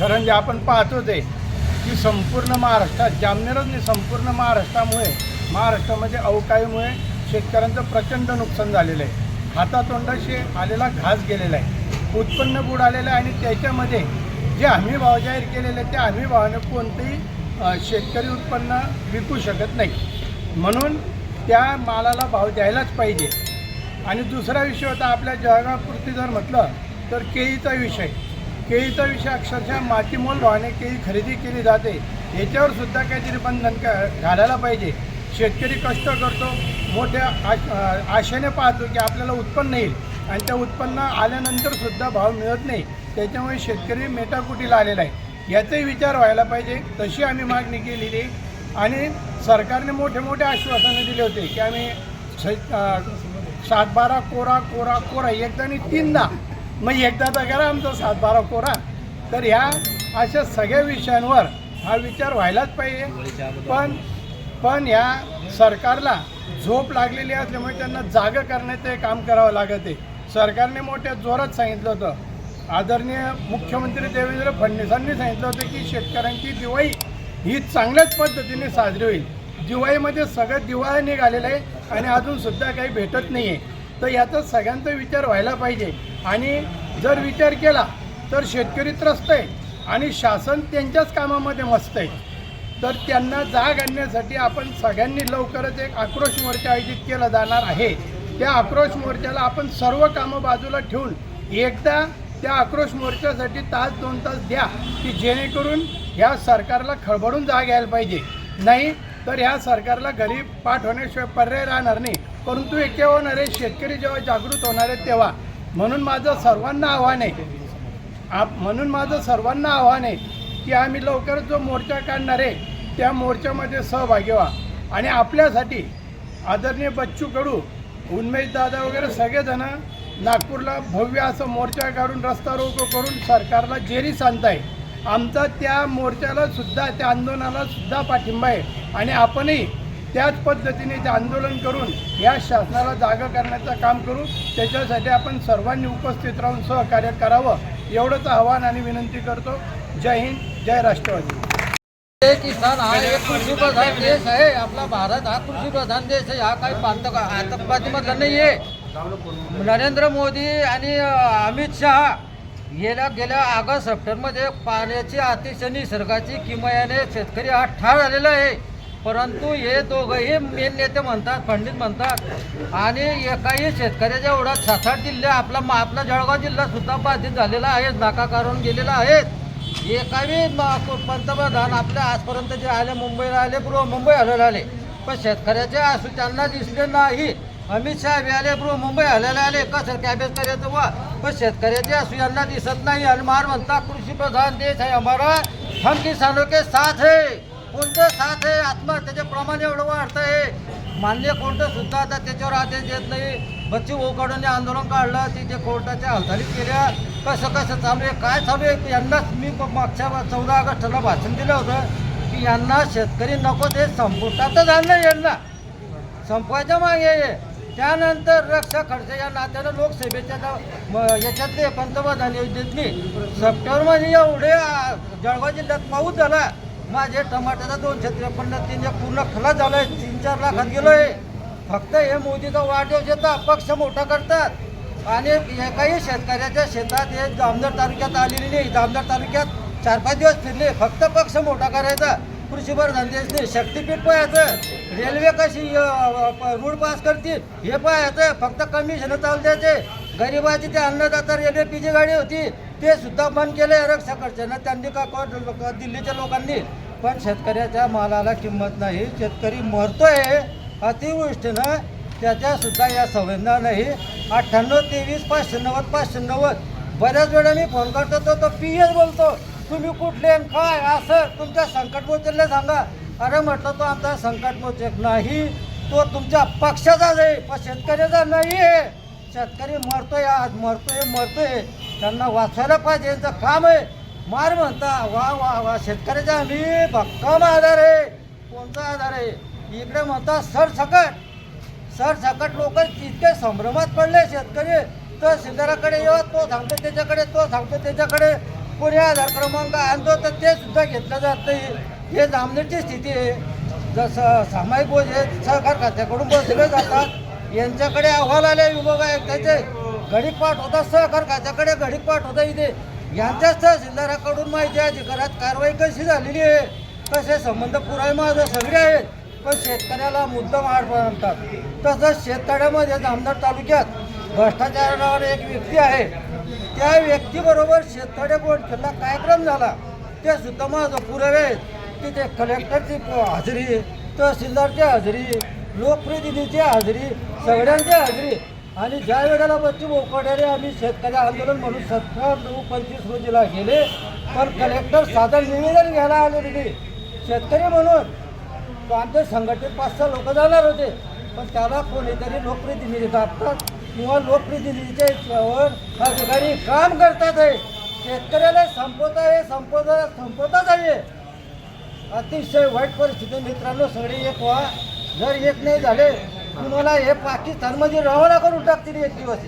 कारण जे आपण पाहतोच आहे की संपूर्ण महाराष्ट्रात जामनेरच नाही संपूर्ण महाराष्ट्रामुळे महाराष्ट्रामध्ये अवकाळीमुळे शेतकऱ्यांचं प्रचंड नुकसान झालेलं आहे. हातातोंडाशी आलेला घास गेलेला आहे. उत्पन्न बुडालेलं आहे आणि त्याच्यामध्ये जे हमी भाव जाहीर केलेले आहेत, त्या हमी भावाने कोणतेही शेतकरी उत्पन्न विकू शकत नाही. म्हणून त्या मालाला भाव द्यायलाच पाहिजे. आणि दुसरा विषय होता आपल्या जळगावपुरती जर म्हटलं तर केळीचा विषय. केळीचा विषय अक्षरशः मातीमोल भावाने केळी खरेदी केली जाते. याच्यावर सुद्धा काहीतरी बंधन का घालायला पाहिजे. शेतकरी कष्ट करतो. मोठ्या आश आशेने पाहतो की आपल्याला उत्पन्न येईल. आणि त्या उत्पन्न आल्यानंतर सुद्धा भाव मिळत नाही. त्याच्यामुळे शेतकरी मेटाकुटीला आलेला आहे. याचाही विचार व्हायला पाहिजे. तशी आम्ही मागणी केलेली आणि सरकारने मोठे मोठे आश्वासनं दिले होते की आम्ही सातबारा कोरा कोरा कोरा एकदा आणि तीनदा मग एकदा तर करा आमचा सात बारा कोरा. तर ह्या अशा सगळ्या विषयांवर हा विचार व्हायलाच पाहिजे. पण पण ह्या सरकारला झोप लागलेली असल्यामुळे त्यांना जागं करण्याचं काम करावं लागत आहे. सरकारने मोठ्या जोरात सांगितलं होतं. आदरणीय मुख्यमंत्री देवेंद्र फडणवीसांनी सांगितलं होतं की शेतकऱ्यांची दिवाळी ही चांगल्याच पद्धतीने साजरी होईल. दिवाळीमध्ये सगळं दिवाळी निघालेलं आहे आणि अजून सुद्धा काही भेटत नाही आहे तर याचा सगळ्यांचा विचार व्हायला पाहिजे. आणि जर विचार केला तर शेतकरी त्रस्त आहे आणि शासन त्यांच्याच कामामध्ये मस्त आहे. तर त्यांना जाग आणण्यासाठी आपण सगळ्यांनी लवकरच एक आक्रोश मोर्चा आयोजित केला जाणार आहे. त्या आक्रोश मोर्चाला आपण सर्व कामं बाजूला ठेवून एकदा त्या आक्रोश मोर्चासाठी तास दोन तास द्या की जेणेकरून ह्या सरकारला खळबळून जाग यायला पाहिजे. नाही तर ह्या सरकारला घरी पाठवण्याशिवाय पर्याय राहणार नाही. परंतु हे केव्हा होणार आहे? शेतकरी जेव्हा जागृत होणार आहेत तेव्हा. म्हणून माझं सर्वांना आव्हान आहे. आप म्हणून माझं सर्वांना आव्हान आहे की आम्ही लवकरच जो मोर्चा काढणार आहे त्या मोर्चामध्ये सहभागी व्हा. आणि आपल्यासाठी आदरणीय बच्चू कडू उन्मेश दादा वगैरे सगळेजण नागपूरला भव्य असं मोर्चा काढून रस्ता रोको करून सरकारला जेरी सांगताय. आमचा त्या मोर्चाला सुद्धा त्या आंदोलनाला सुद्धा पाठिंबा आहे. आणि आपणही त्याच पद्धतीने ते आंदोलन करून या शासनाला जागा करण्याचं काम करू त्याच्यासाठी आपण सर्वांनी उपस्थित राहून सहकार्य करावं एवढंच आव्हान आणि विनंती करतो. जय हिंद जय राष्ट्रवादी. किसान हा एक कृषी प्रधान देश आहे. आपला भारत हा कृषी प्रधान देश आहे. हा काही पांत आतंकवादीमधला नाही आहे नरेंद्र मोदी आणि अमित शहा गेल्या गेल्या ऑगस्ट सप्टेंबरमध्ये पाण्याची अतिशय निसर्गाची किमयाने शेतकरी हा ठार झालेला आहे. परंतु हे दोघंही मेन नेते म्हणतात पंडित म्हणतात. आणि एकाही शेतकऱ्याच्या एवढा सात जिल्हा आपला मा- आपला जळगाव जिल्हा सुद्धा बाधित झालेला आहे नाका काढून गेलेला आहे. एकाही पंतप्रधान आपल्या आजपर्यंत जे आले मुंबईला आले पूर्व मुंबई आलेले आले पण शेतकऱ्याचे असू त्यांना दिसले नाही. अमित शाह बी आले पूर्व मुंबई आलेले आले कसं कॅबेज करायचं वा पण शेतकऱ्याचे असू यांना दिसत नाही. अनुमान म्हणतात कृषी प्रधान देश आहे हमारा हम किसानों के साथ है. कोणतं साथ आहे? आत्महत्येचे प्रमाण एवढं वाढतं आहे. मान्य कोणतं सुद्धा आता त्याच्यावर आदेश देत नाही. बच्ची ओकडून आंदोलन काढलं. तिथे कोर्टाच्या हालचाली केल्या. कसं कसं चालू आहे? काय चालू आहे? यांनाच मी मागच्या चौदा ऑगस्टला भाषण दिलं होतं की यांना शेतकरी नको ते संपुष्टातच आणलं यांना. संपवायच्या मागे त्यानंतर रक्षा खर्च या नात्यानं लोकसभेच्या याच्यातले पंतप्रधान योजनेतली सप्टेंबरमध्ये एवढे जळगाव जिल्ह्यात पाऊस झाला. माझे टमाट्याचा दोनशे त्रेपन्न तीनशे पूर्ण खलास झालाय तीन चार लाखात गेलोय. फक्त हे मोदीचा वाढदिवस येतात पक्ष मोठा करतात. आणि एकाही शेतकऱ्याच्या शेतात हे जामदार तालुक्यात आलेली नाही. जामदार तालुक्यात चार पाच दिवस फिरले. फक्त पक्ष मोठा करायचा. कृषीभर प्रधान देश नाही शक्तीपीठ पाहायचं. रेल्वे कशी रूळ पास करतील हे पाहायचं. फक्त कमिशन चालू द्यायचे. गरिबाची ते अन्नदाता रेल्वे पीजी गाडी होती. ते सुद्धा बंद केले रक्षा त्यांनी का को- लोक- दिल्लीच्या लोकांनी? पण शेतकऱ्याच्या मालाला किंमत नाही. शेतकरी मरतोय अतिवृष्टीनं. त्याच्या सुद्धा या संवेदना नाही. अठ्ठ्याण्णव तेवीस पाचशे नव्वद पाचशे नव्वद. बऱ्याच वेळा मी फोन करतो तो तो पी एस बोलतो. तुम्ही कुठले आणि काय? असं तुमच्या संकट मोचेला सांगा. अरे म्हटलं तो आमचा संकट मोचक नाही. तो तुमच्या पक्षाचाच आहे. पण शेतकऱ्याचा नाही आहे शेतकरी मरतोय आज मरतोय मरतोय. त्यांना वाचायला पाहिजे यांचं काम आहे. मार म्हणता वा वा वा शेतकऱ्याचा आम्ही भक्कम आधार आहे. कोणता आधार आहे? इकडे म्हणता सरसकट सरसकट लोक इतके संभ्रमात पडले शेतकरी. तहसीलदाराकडे येऊ तो सांगतो त्याच्याकडे तो सांगतो त्याच्याकडे. कोणी आधार क्रमांक आणतो तर ते सुद्धा घेतलं जात नाही. हे जामनेरची स्थिती आहे. जसं सामायिक बोजे सहकार खात्याकडून बसले जातात. यांच्याकडे अहवाल आले विभाग आयुक्ताचे. घडीक पाठ होता सहकार खात्याकडे घडीक पाठ होता इथे. यांच्याच तहसीलदाराकडून माहिती अधिकारात कारवाई कशी झालेली आहे कसे संबंध पुराय माझं सगळे आहेत पण शेतकऱ्याला मुद्दा आड म्हणतात. तसंच शेतकऱ्यामध्ये जामदार तालुक्यात भ्रष्टाचारावर एक व्यक्ती आहे. त्या व्यक्तीबरोबर शेतकऱ्या बोर्डला कार्यक्रम झाला. ते सुद्धा माझं पुरावे आहेत. की ते कलेक्टरची हजेरी तहसीलदारची हजेरी लोकप्रतिनिधीची हजेरी सगळ्यांची हजेरी आणि ज्या वेळेला पश्चिम बोकड्याने आम्ही शेतकरी आंदोलन म्हणून सतरा नऊ पंचवीस रोजीला गेले पण कलेक्टर साधं निवेदन घ्यायला आले तिथे शेतकरी म्हणून आमचे संघटित पाच सहा लोक जाणार होते पण त्याला कोणीतरी लोकप्रतिनिधी दाबतात किंवा लोकप्रतिनिधीच्या याच्यावर अधिकारी काम करतात आहे. शेतकऱ्याला संपवत आहे संपवता संपवताच आहे. अतिशय वाईट परिस्थिती मित्रांनो सगळे एक व्हा. जर एक नाही झाले तुम्हाला हे पाकिस्तानमध्ये रवाना करून टाकतील एक दिवस